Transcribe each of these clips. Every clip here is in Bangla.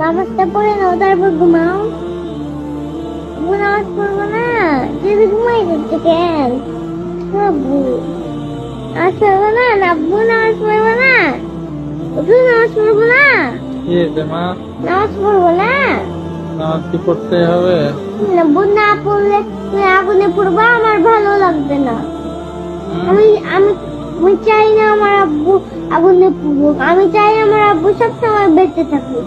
নামাজটা পড়ে নাও তারপর ঘুমাও। নামাজ পড়ব না যদি ঘুমাই যাচ্ছে কেন? আব্বু নামাজ পড়ব না আব্বু নামাজ পড়ব না। তুই নামাজ পড়ব না। নামাজ পড়ব না। নামাজ কি পড়তে হবে? আব্বু না পড়লে তুমি আগুনে পড়ব আমার ভালো লাগবে না। আমি আমি আমি চাই না আমার আব্বু আগুনে পড়ুক। আমি চাই আমার আব্বু সবসময় বেঁচে থাকুক।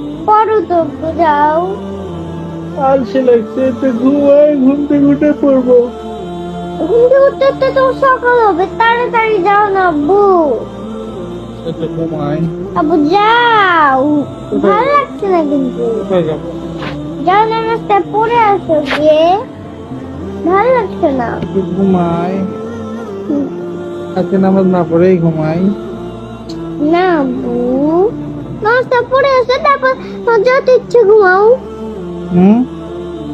পড়ো তো যাও আলসে লাগছে ঘুমাই ঘুম থেকে উঠে পড়ব। ঘুম থেকে উঠতে উঠতে তো সকাল হবে তাড়াতাড়ি যাও না আব্বু। আব্বু যাও। ভালো লাগছে না কিন্তু। যাও নামাজটা পড়ে আসো গিয়ে। ভালো লাগছে না। ঘুমাই। আজকে নামাজ না পড়েই ঘুমাই। না আব্বু নামাজটা পড়ে এসে তারপর যত ইচ্ছে ঘুমাও। হুম?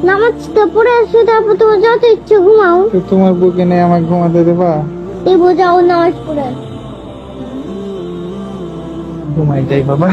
নামাজটা পড়ে এসে তারপর তোমার যত ইচ্ছে ঘুমাও। তো তোমার বুকে নেই আমাকে ঘুমাতে দেবা? এই বোঝাও নামাজ পড়ে। ঘুমাই যাই বাবা।